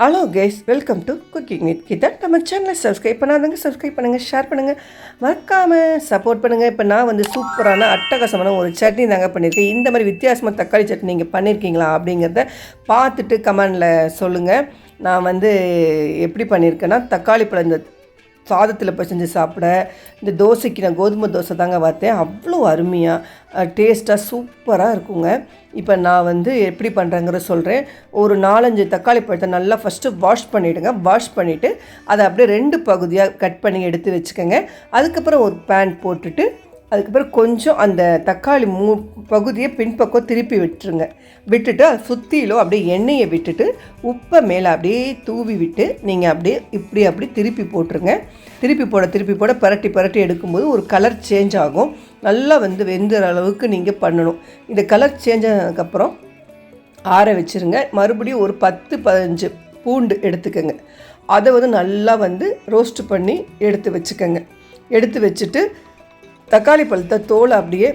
Hello guys welcome to cooking with Geetha நம்ம சேனலை subscribe பண்ணாதவங்க சப்ஸ்கிரைப் பண்ணுங்கள் ஷேர் பண்ணுங்கள் மறக்காமல் சப்போர்ட் பண்ணுங்கள் இப்போ நான் வந்து சூப்பரான அட்டகாசமான ஒரு சட்னி தாங்க பண்ணியிருக்கேன் இந்த மாதிரி வித்தியாசமாக தக்காளி சட்னி நீங்கள் பண்ணியிருக்கீங்களா அப்படிங்கிறத பார்த்துட்டு கமெண்டில் சொல்லுங்கள் நான் வந்து எப்படி பண்ணியிருக்கேன்னா தக்காளி பழம் இந்த சாதத்தில் பிசைஞ்சு சாப்பிட இந்த தோசைக்கு நான் கோதுமை தோசை தாங்க பார்த்தேன். அவ்வளோ அருமையாக டேஸ்ட்டாக சூப்பராக இருக்குங்க. இப்போ நான் வந்து எப்படி பண்ணுறேங்கிற சொல்கிறேன் ஒரு நாலஞ்சு தக்காளி பழத்தை நல்லா ஃபஸ்ட்டு வாஷ் பண்ணிவிடுங்க வாஷ் பண்ணிவிட்டு அதை அப்படியே ரெண்டு பகுதியாக கட் பண்ணி எடுத்து வச்சுக்கோங்க. அதுக்கப்புறம் ஒரு பேன் போட்டுட்டு அதுக்கப்புறம் கொஞ்சம் அந்த தக்காளி மூ பகுதியை பின்பக்கம் திருப்பி விட்டுருங்க. விட்டுட்டு அதை சுற்றிலும் அப்படியே எண்ணெயை விட்டுட்டு உப்பை மேலே அப்படியே தூவி விட்டு நீங்கள் அப்படியே இப்படி அப்படி திருப்பி போட்டுருங்க. திருப்பி போட திருப்பி போட பரட்டி பரட்டி எடுக்கும்போது ஒரு கலர் சேஞ்ச் ஆகும். நல்லா வந்து வெந்துற அளவுக்கு நீங்கள் பண்ணணும். இந்த கலர் சேஞ்ச் ஆனதுக்கப்புறம் ஆற வச்சுருங்க. மறுபடியும் ஒரு பத்து பதினஞ்சு பூண்டு எடுத்துக்கோங்க. அதை வந்து நல்லா வந்து ரோஸ்ட் பண்ணி எடுத்து வச்சுக்கோங்க. எடுத்து வச்சுட்டு தக்காளி பழத்தை தோலை அப்படியே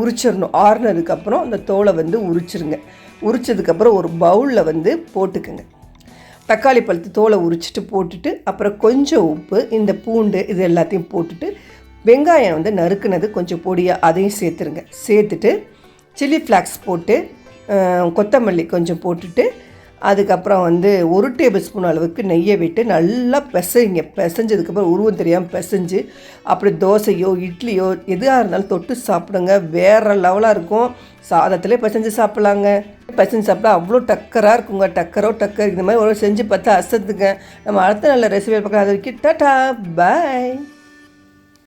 உரிச்சிடணும். ஆறுனதுக்கப்புறம் அந்த தோலை வந்து உரிச்சிருங்க. உரிச்சதுக்கப்புறம் ஒரு பவுலில் வந்து போட்டுக்கோங்க. தக்காளி பழத்து தோலை உரிச்சிட்டு போட்டுட்டு அப்புறம் கொஞ்சம் உப்பு இந்த பூண்டு இது எல்லாத்தையும் போட்டுட்டு வெங்காயம் வந்து நறுக்குனது கொஞ்சம் பொடியாக அதையும் சேர்த்துருங்க. சேர்த்துட்டு சில்லி ஃப்ளாக்ஸ் போட்டு கொத்தமல்லி கொஞ்சம் போட்டுட்டு அதுக்கப்புறம் வந்து ஒரு டேபிள் ஸ்பூன் அளவுக்கு நெய்யை விட்டு நல்லா பிசைங்க. பிசைஞ்சதுக்கப்புறம் உருவம் தெரியாமல் பிசைஞ்சு அப்படி தோசையோ இட்லியோ எதுவாக இருந்தாலும் தொட்டு சாப்பிடுங்க. வேறு லெவலாக இருக்கும். சாதத்திலே பிசைஞ்சு சாப்பிட்லாங்க. பிசைஞ்சு சாப்பிட்டா அவ்வளோ டக்கராக இருக்குங்க. டக்கரோ டக்கர். இந்த மாதிரி ஒரு செஞ்சு பார்த்தா அசத்துங்க நம்ம அடுத்த நல்ல ரெசிபி பார்க்கலாம் அது வரைக்கும் டாட்டா. பாய்.